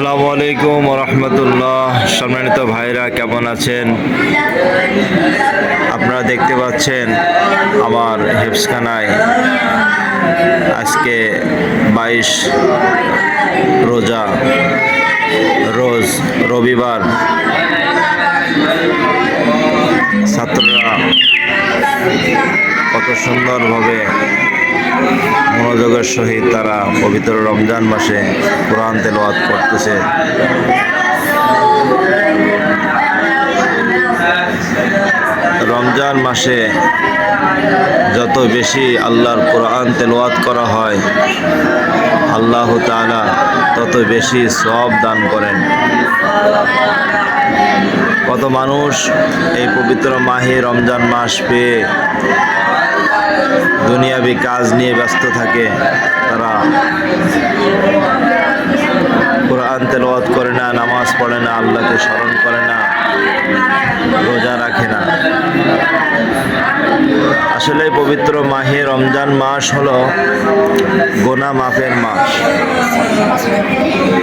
আসসালামু আলাইকুম রহমতুল্লাহ। সম্মানিত ভাইরা, কেমন আছেন? আপনারা দেখতে পাচ্ছেন আমার হেফসখানায় আজকে বাইশ রোজা, রোজ রবিবার। ছাত্ররা কত সুন্দরভাবে মনোযোগের সহিত তারা পবিত্র রমজান মাসে কোরআন তেলাওয়াত করতেছে। রমজান মাসে যত বেশি আল্লাহর কোরআন তেলাওয়াত করা হয়, আল্লাহ তাআলা তত বেশি সব দান করেন। কত মানুষ এই পবিত্র মাহে রমজান মাস পেয়ে দুনিয়াবি কাজ নিয়ে ব্যস্ত থাকে তারা। কোরআন তেলাওয়াত করে না, নামাজ পড়ে না, আল্লাহকে স্মরণ করে না, রোজা রাখে না। আসলে পবিত্র মাহে রমজান মাস হলো গোনা মাফের মাস।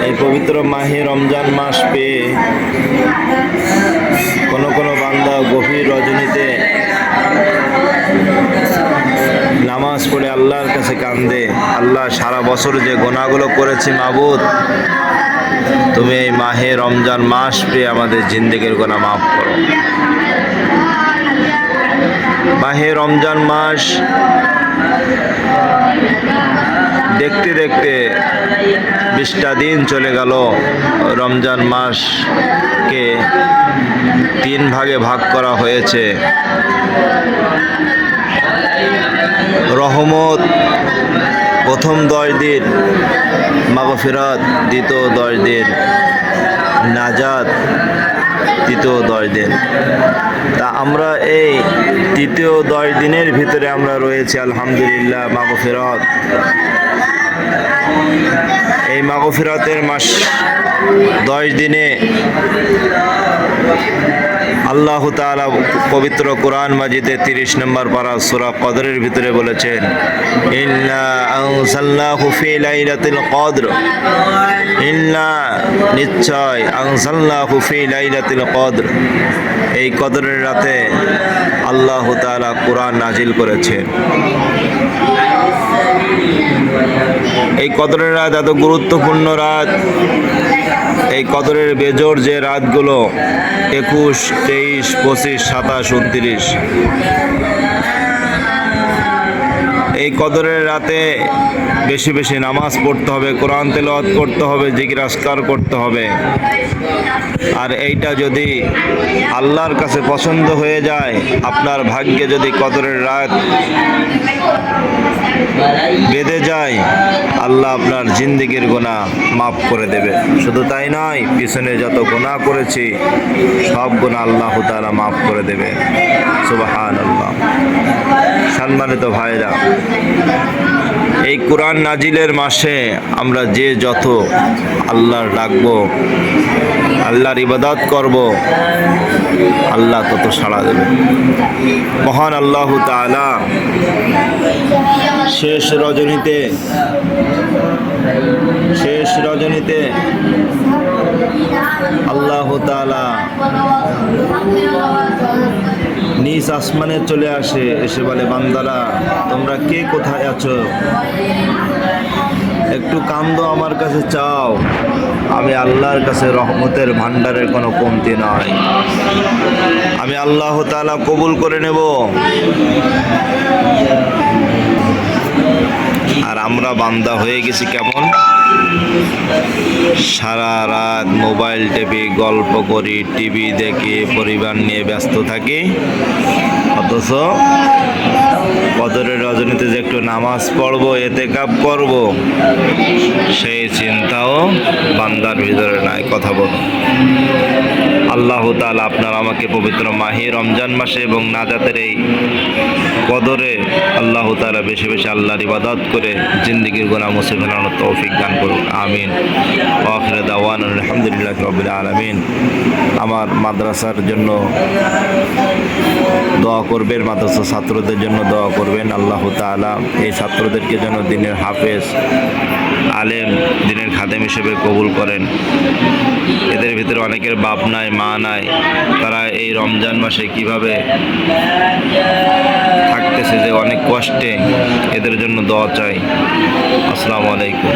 এই পবিত্র মাহে রমজান মাস পেয়ে কোনো কোনো বান্দা গভীর রজনীতে নামাজ পড়ে আল্লাহর কাছে কান্দে। আল্লাহ সারা বছর যে গোনাগুলো করেছি মাবুদ, তুমি এই মাহে রমজান মাস পেয়ে আমাদের জিন্দেগির গোনা মাফ করো। মাহে রমজান মাস দেখতে দেখতে বিশটা দিন চলে গেল। রমজান মাসকে তিন ভাগে ভাগ করা হয়েছে। রহমত। প্রথম দশ দিন মাগফিরাত, দ্বিতীয় দশ দিন নাজাত, তৃতীয় দশ দিন। তা আমরা এই তৃতীয় দশ দিনের ভিতরে আমরা রয়েছি, আলহামদুলিল্লাহ, মাগফিরাত। এই মাগফিরাতের মাস দশ দিনে আল্লাহ তাআলা পবিত্র কোরআন মাজিদে তিরিশ নম্বর পারা সূরা কদরের ভিতরে বলেছেন কদর। ইন্না, নিশ্চয় আনসালনাহু ফি লাইলাতিল কদর। এই কদরের রাতে আল্লাহ তাআলা কোরআন নাজিল করেছেন। এই কদরের রাত এত গুরুত্বপূর্ণ রাত। এই কদরের বেজোর যে রাতগুলো, একুশ, তেইশ, পঁচিশ, সাতাশ, উনত্রিশ। এই কদরের রাতে বেশি বেশি নামাজ পড়তে হবে, কোরআন তেলাওয়াত করতে হবে, জিকির করতে হবে। আর এইটা যদি আল্লাহর কাছে পছন্দ হয়ে যায়, আপনার ভাগ্যে যদি কদরের রাত বেঁধে যায় আল্লাহ আপনার জিন্দিগির গোনা মাফ করে দেবে। শুধু তাই নয়, পিছনে যত গোনা করেছি, সব গোনা আল্লাহ তারা মাফ করে দেবে। সুবাহান আল্লাহ সম্মানিত ভাইরা, এই কোরআন নাজিলের মাসে আমরা যে যত আল্লাহর ডাকবো আল্লাহর ইবাদত করব। আল্লাহ তত সাড়া দেবে। মহান আল্লাহ তাআলা শেষ রজনীতে শেষ রজনীতে আল্লাহ তাআলা নিজ আসমানে চলে আসে, এসে বলে, বান্দারা, তোমরা কে কোথায় আছো? একটু কান্দ আমার কাছে চাও। আমি আল্লাহর কাছে রহমতের ভান্ডারের কোনো কমতি নাই। আমি আল্লাহ তাআলা কবুল করে নেব। আর আমরা বান্দা হয়ে গেছি কেমন? সারা রাত মোবাইল টেপি গল্প করি, টিভি দেখি, পরিবার নিয়ে ব্যস্ত থাকি। অথচ কদরের নামাজ পড়ব এতে কাপ করব। সেই চিন্তাও বান্দার ভিতরে নাই কথা বল আল্লাহ তাআলা আপনার আমাকে পবিত্র মাহি রমজান মাসে এবং নাজাতের এই কদরে আল্লাহ তালা বেশি বেশি আল্লাহর ইবাদত করে জিন্দিগির গোনা মুছে ফেলানোর তৌফিক দান করুন, আমিন। দাওয়ান, আলহামদুলিল্লাহ রবিল আলমিন। আমার মাদ্রাসার জন্য দোয়া করবেন মাদ্রাসা ছাত্রদের জন্য দোয়া করবেন। আল্লাহ তাআলা এই ছাত্রদেরকে যেন দিনের হাফেজ, আলেম, দিনের খাদেম হিসেবে কবুল করেন। এদের ভিতরে অনেকের বাপ নাই, মা নাই তারা এই রমজান মাসে কীভাবে থাকতেছে যে অনেক কষ্টে, এদের জন্য দোয়া চাই। আসসালামু আলাইকুম।